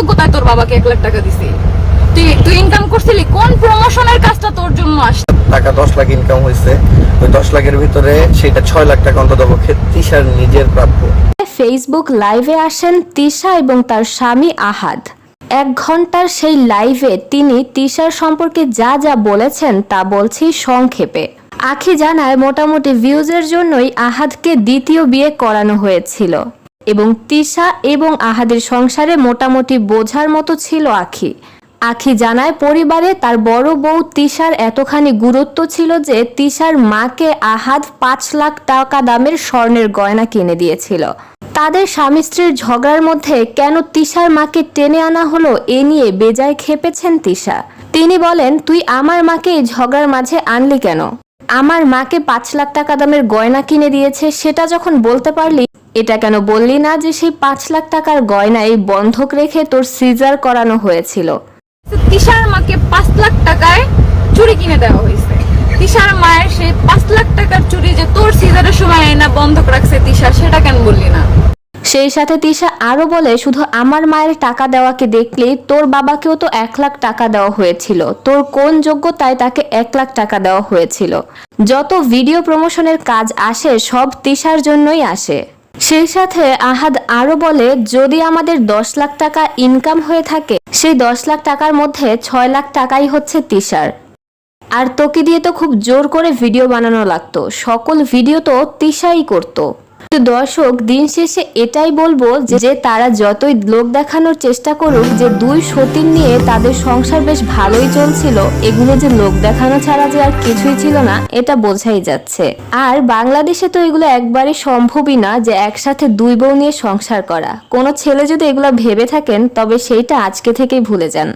কৃতজ্ঞতায় তোর বাবাকে এক লাখ টাকা দিছি। তুই তুই ইনকাম করছিলি কোন প্রমোশনের কাজটা তোর জন্য আসছে? টাকা দশ লাখ ইনকাম হয়েছে। ওই দশ লাখের ভিতরে সেটা ছয় লাখ টাকা অন্তত পক্ষে তিশার নিজের প্রাপ্য। ফেসবুক লাইভে আসেন তিশা এবং তার স্বামী আহাদ। এক ঘণ্টার সেই লাইভে তিনি তিশার সম্পর্কে যা যা বলেছেন তা বলছি সংক্ষেপে। আখি জানায় মোটামুটি ভিউজের জন্যই আহাদকে দ্বিতীয় বিয়ে করানো হয়েছিল। এবং তিশা এবং আহাদের সংসারে মোটামুটি বোঝার মতো ছিল আখি। আখি জানায় পরিবারে তার বড় বউ তিশার এতখানি গুরুত্ব ছিল যে তিশার মাকে আহাদ পাঁচ লাখ টাকা দামের স্বর্ণের গয়না কিনে দিয়েছিল। তাদের স্বামী স্ত্রীর ঝগড়ার মধ্যে কেন তিশার মাকে টেনে আনা হলো এ নিয়ে বেজায় খেপেছেন তিশা। তিনি বলেন, তুই আমার মাকে এই ঝগড়ার মাঝে আনলি কেন? আমার মাকে পাঁচ লাখ টাকা দামের গয়না কিনে দিয়েছে, সেটা যখন বলতে পারলি এটা কেন বললি না যে সেই পাঁচ লাখ টাকার গয়না এই বন্ধক রেখে তোর সিজার করানো হয়েছিল? তিশার মাকে পাঁচ লাখ টাকায় চুরি কিনে দেওয়া হয়েছে। তিশার মায়ের সেই পাঁচ লাখ টাকার চুরি যে তোর সিজারের সময় এনা বন্ধক রাখছে তিশা সেটা কেন বললি না? সেই সাথে তিশা আরও বলে শুধু আমার মায়ের টাকা দেওয়াকে দেখলে তোর বাবাকেও তো এক লাখ টাকা দেওয়া হয়েছিল। তোর কোন যোগ্যতায় তাকে এক লাখ টাকা দেওয়া হয়েছিল? যত ভিডিও প্রমোশনের কাজ আসে সব তিশার জন্যই আসে। সেই সাথে আহাদ আরও বলে, যদি আমাদের দশ লাখ টাকা ইনকাম হয়ে থাকে, সেই দশ লাখ টাকার মধ্যে ছয় লাখ টাকাই হচ্ছে তিশার। আর তোকে দিয়ে তো খুব জোর করে ভিডিও বানানো লাগতো। সকল ভিডিও তো তিশাই করতো। তো দর্শক দিন শেষে এটাই বলব যে তারা যতই লোক দেখানোর চেষ্টা করুক, যে দুই সতীর নিয়ে তাদের সংসার বেশ ভালোই চলছিল, এগুলো যে লোক দেখানো ছাড়া যে আর কিছুই ছিল না, এটা বোঝাই যাচ্ছে। আর বাংলাদেশে তো এগুলো একবারই সম্ভবই না যে একসাথে দুই বউ নিয়ে সংসার করা। কোনো ছেলে যদি এগুলো ভেবে থাকেন, তবে সেইটা আজকে থেকেই ভুলে যান।